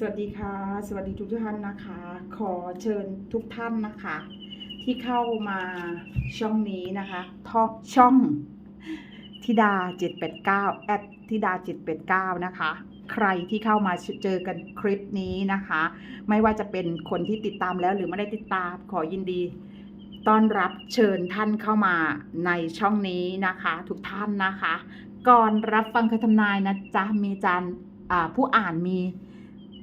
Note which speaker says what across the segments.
Speaker 1: สวัสดีค่ะ สวัสดีทุกท่านนะคะ ขอเชิญทุกท่านนะคะ ที่เข้ามาช่องนี้นะคะท่อช่องธิดา 789แอดธิดา 789 นะคะ ใครที่เข้ามาเจอกันคลิปนี้นะคะ ไม่ว่าจะเป็นคนที่ติดตามแล้วหรือไม่ได้ติดตามขอยินดีต้อนรับเชิญท่านเข้ามาในช่องนี้นะคะ ทุกท่านนะคะ ก่อนรับฟังคำทำนายนะจ๊ะมีจารย์อ่าผู้อ่านมี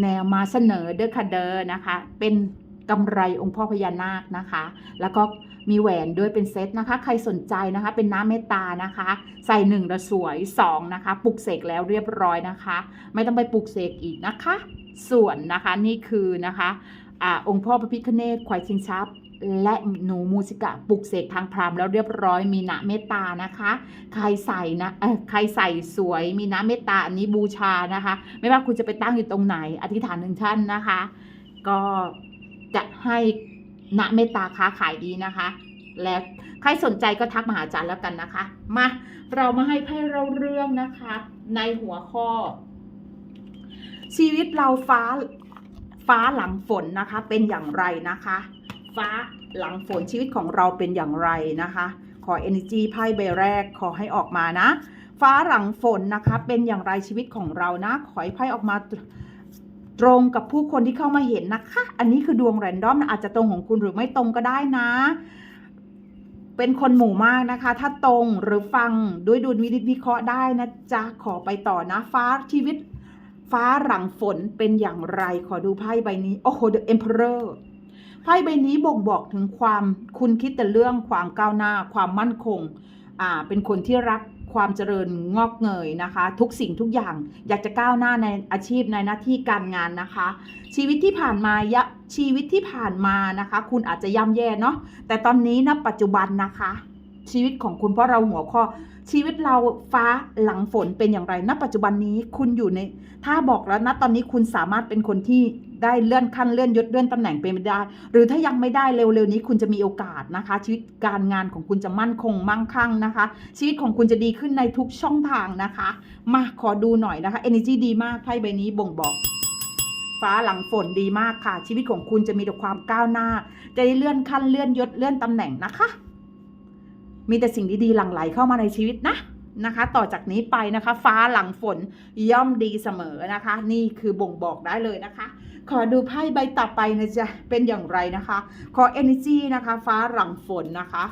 Speaker 1: แนวมาเสนอเดอคาเดอร์นะคะ เป็นกำไรองค์พ่อพญานาคนะคะ แล้วก็มีแหวนด้วยเป็นเซตนะคะ ใครสนใจนะคะ เป็นน้ำเมตตานะคะ ใส่หนึ่งระสวยสองนะคะ ปลุกเสกแล้วเรียบร้อยนะคะ ไม่ต้องไปปลุกเสกอีกนะคะ ส่วนนะคะนี่คือนะคะอาองค์พ่อพระพิฆเนศควายชิงช้า และหนูมูสิกะปลุกเสกทางพรามแล้วเรียบร้อยมีณเมตตานะคะ ใครใส่นะเออใครใส่สวยมีน้ำเมตตาอันนี้บูชานะคะ ไม่ว่าคุณจะไปตั้งอยู่ตรงไหน อธิษฐานหนึ่งท่านนะคะ ก็จะให้ณเมตตาค้าขายดีนะคะ และใครสนใจก็ทักมาหาอาจารย์แล้วกันนะคะ มาเรามาให้ไพ่เราเรื่องนะคะ ในหัวข้อ ชีวิตเราฟ้าฟ้าหลังฝนนะคะ เป็นอย่างไรนะคะ ฟ้าหลังฝนชีวิตของเราเป็นอย่างไรนะคะ ขอ energy ไพ่ใบแรกขอให้ออกมานะ ฟ้าหลังฝนนะคะเป็นอย่างไรชีวิตของเรานะ ขอให้ไพ่ออกมาตรงกับผู้คนที่เข้ามาเห็นนะคะ อันนี้คือดวงแรนดอมอาจจะตรงของคุณหรือไม่ตรงก็ได้นะ เป็นคนหมู่มากนะคะ ถ้าตรงหรือฟังด้วยดุลวินิจวิเคราะห์ได้นะจ๊ะขอไปต่อนะ ฟ้าชีวิต ฟ้าหลังฝนเป็นอย่างไร ขอดูไพ่ใบนี้ โอ้โห The Emperor ไพ่ใบนี้บ่งบอกถึงความคุณคิดแต่เรื่องความก้าวหน้า ความมั่นคงอ่าเป็นคนที่รักความเจริญงอกเงยนะคะ ทุกสิ่งทุกอย่างอยากจะก้าวหน้าในอาชีพในหน้าที่การงานนะคะ ชีวิตที่ผ่านมายะชีวิตที่ผ่านมานะคะ คุณอาจจะย่ำแย่เนาะแต่ตอนนี้นะปัจจุบันนะคะ ชีวิตของคุณเพราะเราหัวข้อ ชีวิตเราฟ้าหลังฝนเป็นอย่างไรณปัจจุบันนี้คุณอยู่ใน ถ้าบอกแล้วนะตอนนี้คุณสามารถเป็นคนที่ ได้เลื่อนขั้นเลื่อนยศเลื่อนตำแหน่งเป็นไปได้ หรือถ้ายังไม่ได้เร็วๆนี้คุณจะมีโอกาสนะคะ ชีวิตการงานของคุณจะมั่นคงมั่งคั่งนะคะ ชีวิตของคุณจะดีขึ้นในทุกช่องทางนะคะ มาขอดูหน่อยนะคะ energy ดีมากไพ่ใบนี้บ่งบอกฟ้าหลังฝนดีมากค่ะ ชีวิตของคุณจะมีแต่ความก้าวหน้า จะได้เลื่อนขั้นเลื่อนยศเลื่อนตำแหน่งนะคะ มีแต่สิ่งดีๆหลั่งไหลเข้ามาในชีวิตนะนะคะ ต่อจากนี้ไปนะคะ ฟ้าหลังฝนย่อมดีเสมอนะคะ นี่คือบ่งบอกได้เลยนะคะ ขอดูไพ่ใบต่อไปนะจ๊ะ เป็นอย่างไรนะคะ ขอ energy นะคะ ฟ้าหลังฝนนะคะ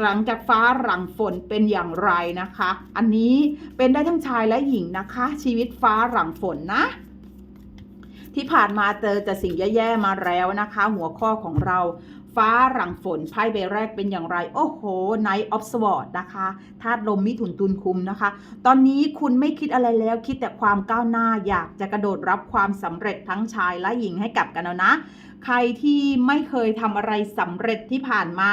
Speaker 1: หลังจากฟ้าหลังฝนเป็นอย่างไรนะคะ อันนี้เป็นได้ทั้งชายและหญิงนะคะ ชีวิตฟ้าหลังฝนนะที่ผ่านมาเจอแต่สิ่งแย่ๆมาแล้วนะคะ หัวข้อของเรา ฟ้าหลังฝนไพ่ใบแรกเป็นอย่างไร โอ้โห Night of Swords นะคะธาตุลมมิถุนตุลคุมนะคะ ตอนนี้คุณไม่คิดอะไรแล้วคิดแต่ความก้าวหน้าอยากจะกระโดดรับความสำเร็จทั้งชายและหญิงให้กับกันแล้วนะ ใครที่ไม่เคยทำอะไรสำเร็จที่ผ่านมา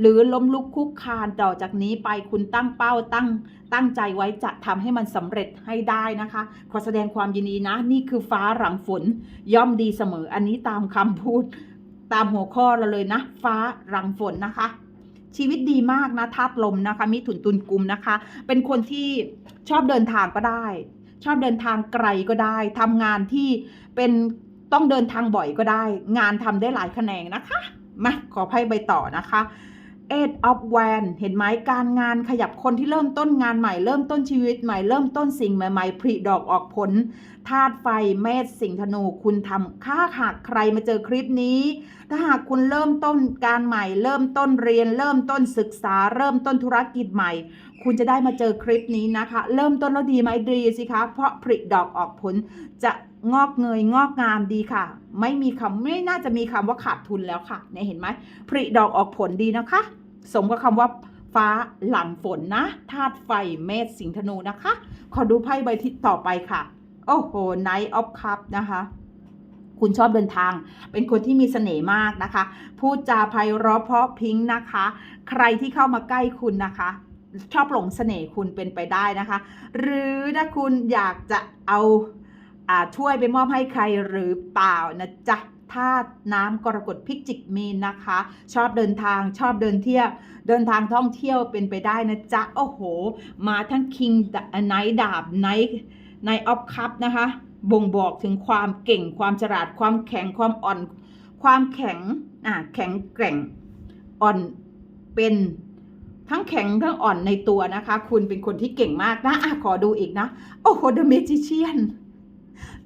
Speaker 1: หรือล้มลุกคุกคานต่อจากนี้ไปคุณตั้งเป้าตั้งตั้งใจไว้จะทำให้มันสำเร็จให้ได้นะคะ ขอแสดงความยินดีนะ นี่คือฟ้าหลังฝนย่อมดีเสมออันนี้ตามคำพูด ตามหัวข้อเราเลยนะ ฟ้ารังฝนนะคะ ชีวิตดีมากนะธาตุลมนะคะ มีถุนตุนกุมนะคะ เป็นคนที่ชอบเดินทางก็ได้ ชอบเดินทางไกลก็ได้ทำงานที่เป็นต้องเดินทางบ่อยก็ได้ งานทำได้หลายแขนงนะคะมาขอไพ่ใบต่อนะคะ Eight of w a n เห็นไหมการงานขยับคนที่เริ่มต้นงานใหม่เริ่มต้นชีวิตใหม่เริ่มต้นสิ่งใหม่ๆผลิดอกออกผลธาตุไฟเมษสิงธนูคุณทำค่าหากใครมาเจอคลิปนี้ ถ้าหากคุณเริ่มต้นการใหม่ เริ่มต้นเรียน เริ่มต้นศึกษา เริ่มต้นธุรกิจใหม่ คุณจะได้มาเจอคลิปนี้นะคะ เริ่มต้นแล้วดีไหมดีสิคะ เพราะผลิดอกออกผลจะงอกเงยงอกงามดีค่ะ ไม่มีคำไม่น่าจะมีคำว่าขาดทุนแล้วค่ะเนี่ยเห็นไหมผลิดอกออกผลดีนะคะ สมกับคำว่าฟ้าหลังฝนนะธาตุไฟเมษสิงธนูนะคะ ขอดูไพ่ใบที่ต่อไปค่ะ โอ้โห Knight of Cup นะคะ คุณชอบเดินทาง เป็นคนที่มีเสน่ห์มากนะคะ พูดจาไพเราะเพราะพริ้งนะคะ ใครที่เข้ามาใกล้คุณนะคะ ชอบหลงเสน่ห์คุณเป็นไปได้นะคะ หรือถ้าคุณอยากจะเอาอ่าถ้วยไปมอบให้ใครหรือเปล่านะจ๊ะ ธาตุน้ำกรกฎพิจิกมีนนะคะ ชอบเดินทางชอบเดินเที่ยวเดินทางท่องเที่ยวเป็นไปได้นะจ๊ะ โอ้โห มาทั้งคิงไนท์ดาบไนท์ไนท์ออฟคัพนะคะ บ่งบอกถึงความเก่งความฉลาดความแข็งความอ่อน ความแข็งอ่าแข็งแกร่งอ่อนเป็นทั้งแข็งทั้งอ่อนในตัวนะคะ คุณเป็นคนที่เก่งมากนะอะขอดูอีกนะ โอ้โห The Magician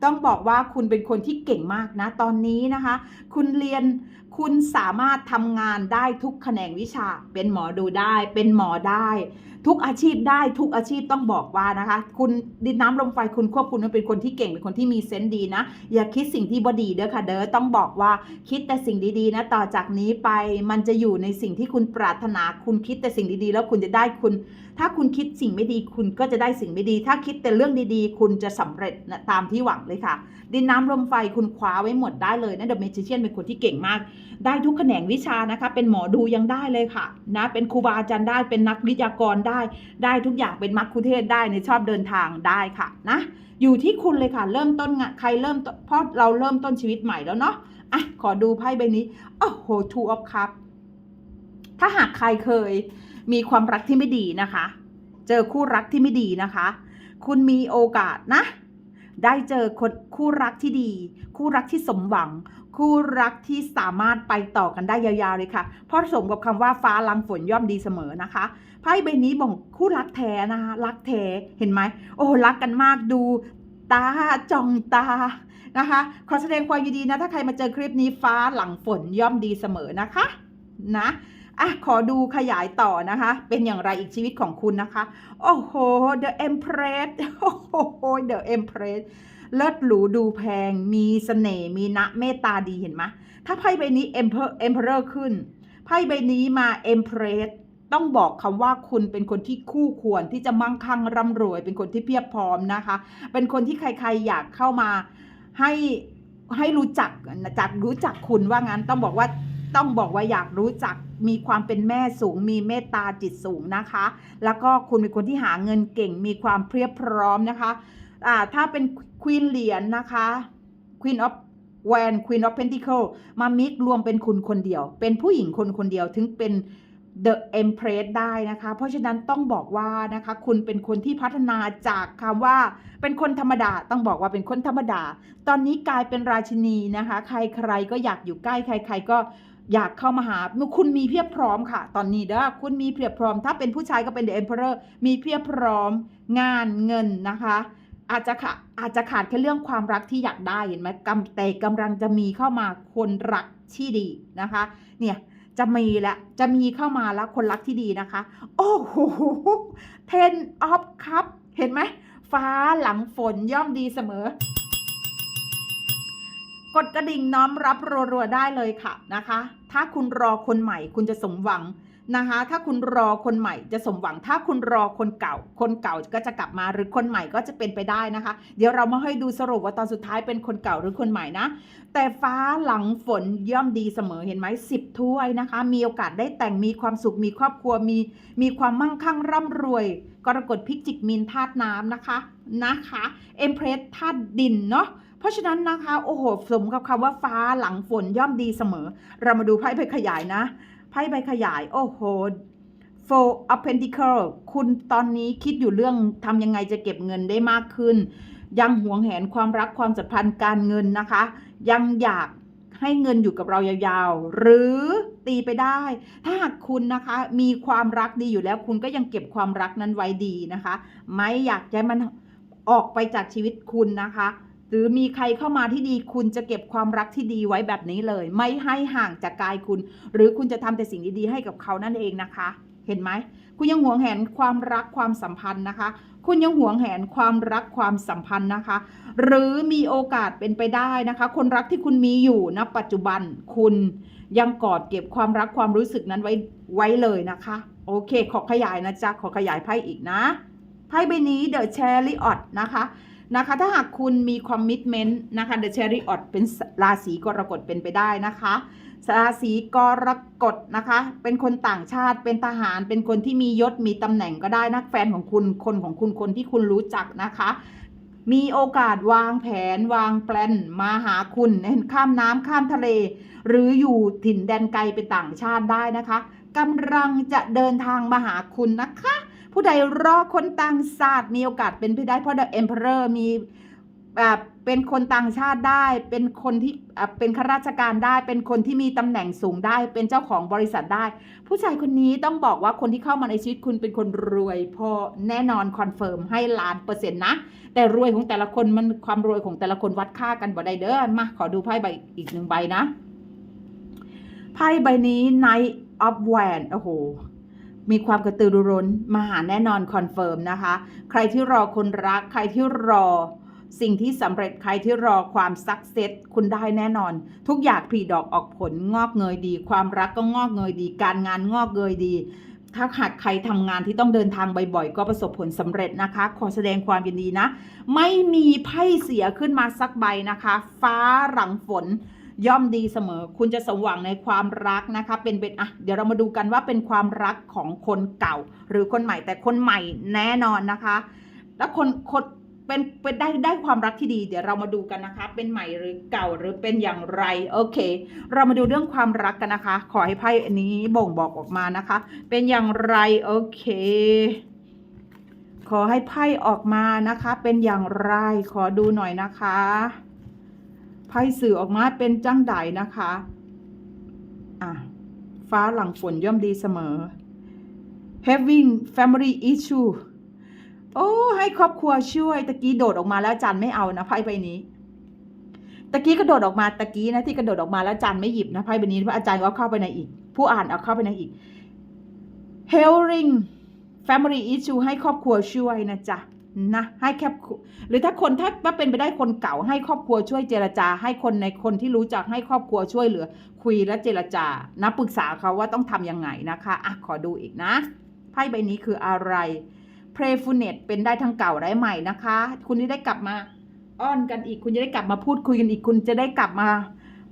Speaker 1: ต้องบอกว่าคุณเป็นคนที่เก่งมากนะตอนนี้นะคะ คุณเรียนคุณสามารถทำงานได้ทุกแขนงวิชา เป็นหมอดูได้ เป็นหมอได้ ทุกอาชีพได้ทุกอาชีพต้องบอกว่านะคะ คุณดินน้ำลมไฟคุณควบคุมเป็นคนที่เก่งเป็นคนที่มีเซนส์ดีนะ อย่าคิดสิ่งที่บดีเด้อค่ะเด้อต้องบอกว่าคิดแต่สิ่งดีๆนะต่อจากนี้ไปมันจะอยู่ในสิ่งที่คุณปรารถนาคุณคิดแต่สิ่งดีๆ แล้วคุณจะได้คุณ ถ้าคุณคิดสิ่งไม่ดีคุณก็จะได้สิ่งไม่ดี ถ้าคิดแต่เรื่องดีๆ คุณจะสำเร็จนะตามที่หวังเลยค่ะ ดินน้ำลมไฟคุณคว้าไว้หมดได้เลยนะเดอะเมจิเชียนเป็นคนที่เก่งมาก ได้ทุกแขนงวิชานะคะ เป็นหมอดูยังได้เลยค่ะนะเป็นครูบาอาจารย์ได้เป็นนักวิทยากรได้ ได้ทุกอย่างเป็นมัคคุเทศก์ได้ในชอบเดินทางได้ค่ะนะอยู่ที่คุณเลยค่ะ เริ่มต้นใครเริ่มเพราะเราเริ่มต้นชีวิตใหม่แล้วเนาะอะขอดูไพ่ใบนี้โอ้โห two of cup ถ้าหากใครเคยมีความรักที่ไม่ดีนะคะ เจอคู่รักที่ไม่ดีนะคะ คุณมีโอกาสนะ ได้เจอคนคู่รักที่ดี คู่รักที่สมหวัง คู่รักที่สามารถไปต่อกันได้ยาวๆเลยค่ะ เพราะสมกับคำว่าฟ้าลังฝนย่อมดีเสมอนะคะไพ่ใบนี้บอกคู่รักแท้นะคะรักแท้เห็นไหมโอ้รักกันมากดูตาจ้องตานะคะขอแสดงความยินดีนะถ้าใครมาเจอคลิปนี้ฟ้าหลังฝนย่อมดีเสมอนะคะนะ อะขอดูขยายต่อนะคะ เป็นอย่างไรอีกชีวิตของคุณนะคะ โอ้โห The Empress โอ้โห The Empress เลิศหรูดูแพง มีเสน่ห์มีนะเมตตาดีเห็นไหมถ้าไพ่ใบนี้ Emperor Emperor ขึ้น ไพ่ใบนี้มา Empress ต้องบอกคำว่าคุณเป็นคนที่คู่ควรที่จะมั่งคั่งร่ำรวย เป็นคนที่เพียบพร้อมนะคะ เป็นคนที่ใครๆอยากเข้ามาให้ให้รู้จักจากรู้จักคุณว่างั้นต้องบอกว่า ต้องบอกว่าอยากรู้จักมีความเป็นแม่สูง มีเมตตาจิตสูงนะคะ แล้วก็คุณเป็นคนที่หาเงินเก่ง มีความเพียบพร้อมนะคะอ่าถ้าเป็นควีนเหรียญนะคะ Queen of w a n Queen of Pentacle มามิกรวมเป็นคุณคนเดียว เป็นผู้หญิงคนคนเดียวถึงเป็น The Empress ได้นะคะ เพราะฉะนั้นต้องบอกว่านะคะคุณเป็นคนที่พัฒนาจากคำว่า เป็นคนธรรมดาต้องบอกว่าเป็นคนธรรมดา ตอนนี้กลายเป็นราชินีนะคะ ใครๆก็อยากอยู่ใกล้ใครๆก็ อยากเข้ามาหาคุณมีเพียบพร้อมค่ะ ตอนนี้เด้อคุณมีเพียบพร้อม ถ้าเป็นผู้ชายก็เป็น The Emperor มีเพียบพร้อม งานเงินนะคะ อาจจะขาดอาจจะขาดแค่เรื่องความรักที่อยากได้เห็นไหมกำแต่กำลังจะมีเข้ามาคนรักที่ดีนะคะ เนี่ยจะมีละจะมีเข้ามาแล้วคนรักที่ดีนะคะ โอ้โห ten of cup เห็นไหมฟ้าหลังฝนย่อมดีเสมอ กดกระดิ่งน้อมรับรัวๆได้เลยค่ะนะคะ ถ้าคุณรอคนใหม่คุณจะสมหวังนะคะ ถ้าคุณรอคนใหม่จะสมหวัง ถ้าคุณรอคนเก่า คนเก่าก็จะกลับมาหรือคนใหม่ก็จะเป็นไปได้นะคะ เดี๋ยวเรามาให้ดูสรุปว่าตอนสุดท้ายเป็นคนเก่าหรือคนใหม่นะ แต่ฟ้าหลังฝนย่อมดีเสมอเห็นไหมสิบถ้วยนะคะ มีโอกาสได้แต่งมีความสุขมีครอบครัวมีมีความมั่งคั่งร่ำรวย กรกฎพิจิกมินธาตุน้ำนะคะนะคะ เอ็มเพรสธาตุดินเนาะ เพราะฉะนั้นนะคะโอ้โหสมกับคำว่าฟ้าหลังฝนย่อมดีเสมอ เรามาดูไพ่ใบขยายนะไพ่ใบขยาย โอ้โห four of pentacle คุณตอนนี้คิดอยู่เรื่องทำยังไงจะเก็บเงินได้มากขึ้น ยังหวงแหนความรักความสัมพันธ์การเงินนะคะ ยังอยากให้เงินอยู่กับเรายาวๆ หรือตีไปได้ ถ้าหากคุณนะคะมีความรักดีอยู่แล้ว คุณก็ยังเก็บความรักนั้นไว้ดีนะคะ ไม่อยากให้มันออกไปจากชีวิตคุณนะคะ หรือมีใครเข้ามาที่ดีคุณจะเก็บความรักที่ดีไว้แบบนี้เลย ไม่ให้ห่างจากกายคุณ หรือคุณจะทำแต่สิ่งดีๆให้กับเขานั่นเองนะคะ เห็นไหมคุณยังหวงแหนความรักความสัมพันธ์นะคะ คุณยังหวงแหนความรักความสัมพันธ์นะคะ หรือมีโอกาสเป็นไปได้นะคะ คนรักที่คุณมีอยู่ณปัจจุบันคุณยังกอดเก็บความรักความรู้สึกนั้นไว้ไว้เลยนะคะ โอเค ขอขยายนะจ๊ะขอขยายไพ่อีกนะไพ่ใบนี้ The Chariot นะคะ นะคะ ถ้าหากคุณมีคอมมิชเมนต์นะคะ The Chariot เป็นราศีกรกฎเป็นไปได้นะคะราศีกรกฎนะคะ เป็นคนต่างชาติเป็นทหาร เป็นคนที่มียศมีตำแหน่งก็ได้นะแฟนของคุณคนของคุณคนที่คุณรู้จักนะคะ มีโอกาสวางแผนวางแปลนมาหาคุณข้ามน้ำข้ามทะเล หรืออยู่ถิ่นแดนไกลไปต่างชาติได้นะคะกำลังจะเดินทางมาหาคุณนะคะ ผู้ใดรอคนต่างชาติมีโอกาสเป็นไปได้เพราะ The Emperor มีอ่าเป็นคนต่างชาติได้ เป็นคนที่เป็นข้าราชการได้ เป็นคนที่มีตำแหน่งสูงได้ เป็นเจ้าของบริษัทได้ ผู้ชายคนนี้ต้องบอกว่าคนที่เข้ามาในชีวิตคุณเป็นคนรวย พอแน่นอนคอนเฟิร์มให้ล้านเปอร์เซ็นต์นะ แต่รวยของแต่ละคนมันความรวยของแต่ละคนวัดค่ากันบ่ได้เด้อ มาขอดูไพ่ใบอีกหนึ่งใบนะ ไพ่ใบนี้ Knight of wand โอ้โห มีความกระตือรือร้นมาหาแน่นอนคอนเฟิร์มนะคะ ใครที่รอคนรัก ใครที่รอสิ่งที่สำเร็จใครที่รอความสักเซสคุณได้แน่นอน ทุกอย่างผลิดอกออกผลงอกเงยดี ความรักก็งอกเงยดี การงานงอกเงยดี ถ้าหากใครทำงานที่ต้องเดินทางบ่อยๆ ก็ประสบผลสำเร็จนะคะ ขอแสดงความยินดีนะ ไม่มีไพ่เสียขึ้นมาสักใบนะคะ ฟ้าหลังฝน ย่อมดีเสมอ คุณจะสมหวังในความรักนะคะ เป็นเป็นอะเดี๋ยวเรามาดูกันว่าเป็นความรักของคนเก่า หรือคนใหม่แต่คนใหม่แน่นอนนะคะ แล้วคนคนเป็นเป็นได้ได้ความรักที่ดี เดี๋ยวเรามาดูกันนะคะ เป็นใหม่หรือเก่าหรือเป็นอย่างไรโอเค เรามาดูเรื่องความรักกันนะคะ ขอให้ไพ่อันนี้บ่งบอกออกมานะคะ เป็นอย่างไรโอเค ขอให้ไพ่ออกมานะคะ เป็นอย่างไรขอดูหน่อยนะคะ ไพ่สื่อออกมาเป็นจังไดนะคะ อะ ฟ้าหลังฝนย่อมดีเสมอ having family issue โอ้ ให้ครอบครัวช่วย ตะกี้โดดออกมาแล้วจันไม่เอานะไพ่ใบนี้ตะกี้กระโดดออกมาตะกี้นะที่กระโดดออกมาแล้วอาจารย์ไม่หยิบนะไพ่ใบนี้เพราะอาจารย์ก็เอาเข้าไปในอีก ผู้อ่านเอาเข้าไปในอีก helping family issue ให้ครอบครัวช่วยนะจ๊ะ นะให้แคบหรือถ้าคนถ้าถ้าเป็นไปได้คนเก่าให้ครอบครัวช่วยเจรจา ให้คนในคนที่รู้จักให้ครอบครัวช่วยเหลือ คุยและเจรจานะปรึกษาเขาว่าต้องทำยังไงนะคะอะขอดูอีกนะไพ่ใบนี้คืออะไร prayfulness เป็นได้ทั้งเก่าและใหม่นะคะ คุณจะได้กลับมาอ้อนกันอีก คุณจะได้กลับมาพูดคุยกันอีก คุณจะได้กลับมา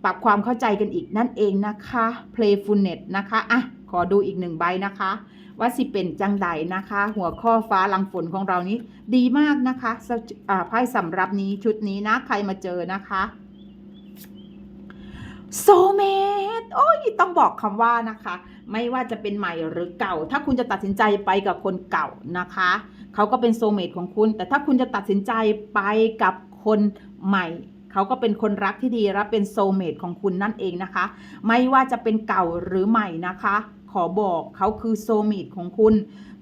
Speaker 1: ปรับความเข้าใจกันอีกนั่นเองนะคะ playfulness นะคะอะ อดูอีกหนึ่งใบนะคะ ว่าสิเป็นจังใดนะคะ หัวข้อฟ้าลังฝนของเรานี้ดีมากนะคะสอ่าไพ่สำรับนี้ชุดนี้นะใครมาเจอนะคะโซเมตโอ้ยต้องบอกคำว่านะคะ ไม่ว่าจะเป็นใหม่หรือเก่า ถ้าคุณจะตัดสินใจไปกับคนเก่านะคะ เขาก็เป็นโซเมตของคุณ แต่ถ้าคุณจะตัดสินใจไปกับคนใหม่ เขาก็เป็นคนรักที่ดีและเป็นโซเมตของคุณนั่นเองนะคะ ไม่ว่าจะเป็นเก่าหรือใหม่นะคะ อบอกเขาคือโซเมตของคุณ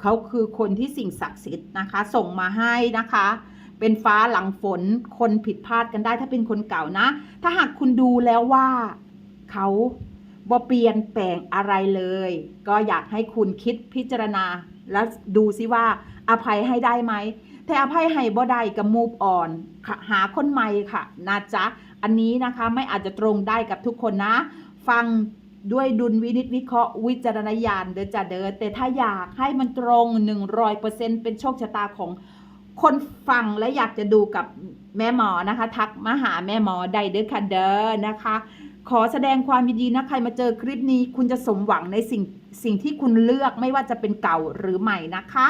Speaker 1: เขาคือคนที่สิ่งศักดิ์สิทธิ์นะคะ ส่งมาให้นะคะ เป็นฟ้าหลังฝนคนผิดพลาดกันได้ถ้าเป็นคนเก่านะ ถ้าหากคุณดูแล้วว่าเขาบ่เปลี่ยนแปลงอะไรเลย ก็อยากให้คุณคิดพิจารณา แล้วดูซิว่าอภัยให้ได้ไหมแต่อภัยให้บ่ได้กับมูฟอ่อนหาคนใหม่ค่ะนะจ๊ะ อันนี้นะคะไม่อาจจะตรงได้กับทุกคนนะ ฟัง ด้วยดุลวินิจวิเคราะห์วิจารณญาณเด้อจ้ะเด้อแต่ถ้าอยากให้มันตรง 100%เป็นโชคชะตาของคนฟังและอยากจะดูกับแม่หมอนะคะ ทักมาหาแม่หมอได้เด้อค่ะเด้อนะคะ ขอแสดงความยินดีนะใครมาเจอคลิปนี้ คุณจะสมหวังในสิ่งสิ่งที่คุณเลือกไม่ว่าจะเป็นเก่าหรือใหม่นะคะ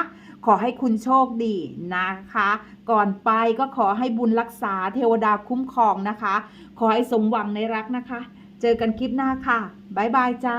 Speaker 1: ขอให้คุณโชคดีนะคะ ก่อนไปก็ขอให้บุญรักษาเทวดาคุ้มครองนะคะ ขอให้สมหวังในรักนะคะ เจอกันคลิปหน้าค่ะ บ๊ายบายจ้า